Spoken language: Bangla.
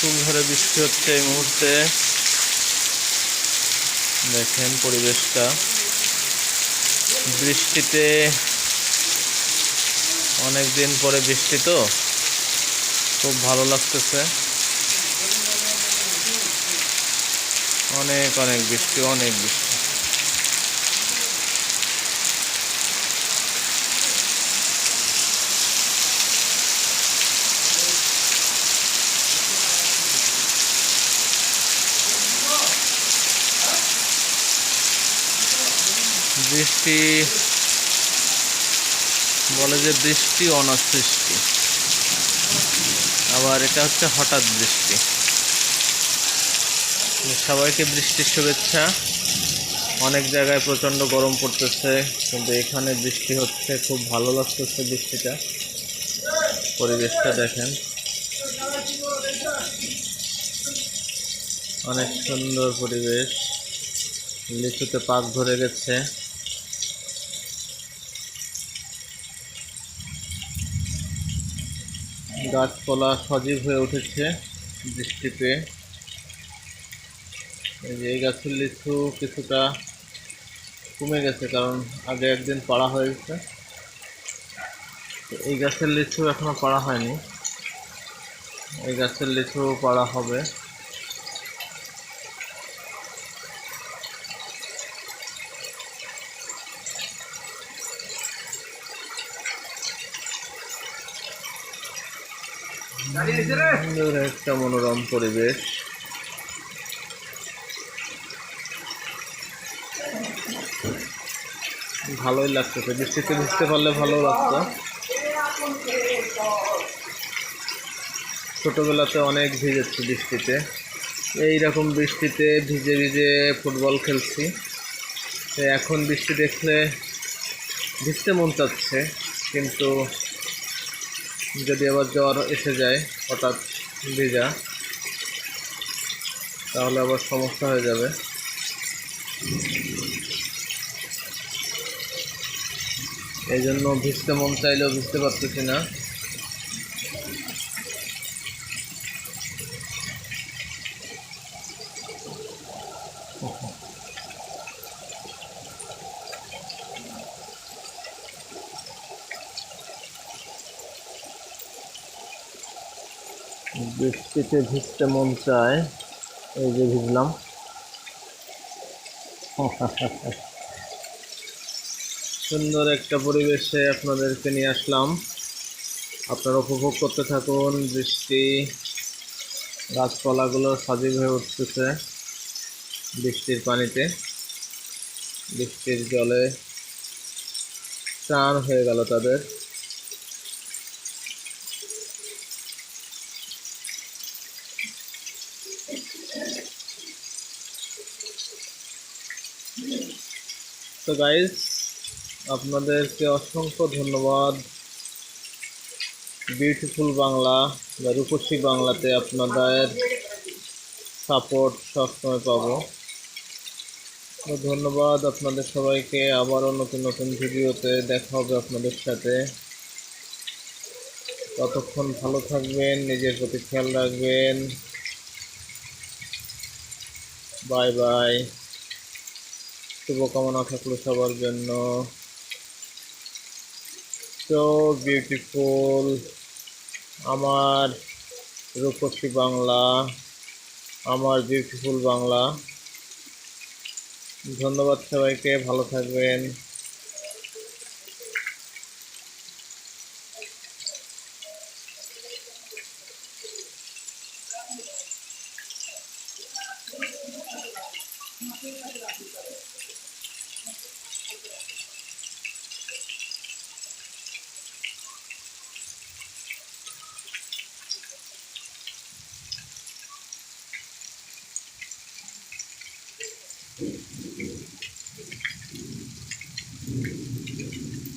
চুল ধরে বৃষ্টি হচ্ছে এই মুহূর্তে। দেখেন পরিবেশটা। বৃষ্টিতে অনেক দিন পরে বৃষ্টি তো। খুব ভালো লাগতেছে। অনেক অনেক বৃষ্টি অনেক বৃষ্টি। বৃষ্টি বলে যে বৃষ্টি অনাসৃষ্টি। আবার এটা হচ্ছে হঠাৎ বৃষ্টি সবাইকে বৃষ্টির শুভেচ্ছা। অনেক জায়গায় প্রচণ্ড গরম পড়তেছে, কিন্তু এখানে বৃষ্টি হচ্ছে, খুব ভালো লাগতেছে বৃষ্টিটা পরিবেশটা দেখেন। অনেক সুন্দর পরিবেশ। লিচুতে পাক ধরে গেছে। গাছপালা সজীব হয়ে উঠেছে বৃষ্টিতে। এই গাছের লিচু কিছুটা কমে গেছে কারণ আগে একদিন পাড়া হয়েছে। এই গাছের লিচু এখনও পাড়া হয়নি। এই গাছের লিচু পাড়া হবে। সুন্দর একটা মনোরম পরিবেশ। ভালোই লাগতেছে বৃষ্টিতে ভিজতে পারলে ভালো লাগতো। ছোটবেলাতে অনেক ভিজেছি বৃষ্টিতে। এই রকম বৃষ্টিতে ভিজে ভিজে ফুটবল খেলছি। এখন বৃষ্টি দেখলে ভিজতে মন চাচ্ছে, কিন্তু যদি আবার জ্বর এসে যায়, হঠাৎ ভেজা, তাহলে আবার সমস্যা হয়ে যাবে। এই জন্য ভিজতে মন চাইলেও ভিজতে পারতেছি না। বৃষ্টিতে ভিজতে মন চায়, এই যে ভিজলাম। সুন্দর একটা পরিবেশে আপনাদেরকে নিয়ে আসলাম। আপনারা উপভোগ করতে থাকুন, বৃষ্টি, গাছপালাগুলো সজীব হয়ে উঠতেছে বৃষ্টির পানিতে। বৃষ্টির জলে স্নান হয়ে গেল তাদের। তো গাইজ আপনাদেরকে অসংখ্য ধন্যবাদ। বিউটিফুল বাংলা বা রূপসী বাংলাতে আপনাদের সাপোর্ট সবসময় পাবো। ধন্যবাদ আপনাদের সবাইকে। আবারও নতুন নতুন ভিডিওতে দেখা হবে আপনাদের সাথে। ততক্ষণ ভালো থাকবেন, নিজের প্রতি খেয়াল রাখবেন। বাই বাই শুভকামনা থাকল সবার জন্য। সো বিউটিফুল আমার রূপসী বাংলা, আমার বিউটিফুল বাংলা। ধন্যবাদ সবাইকে, ভালো থাকবেন।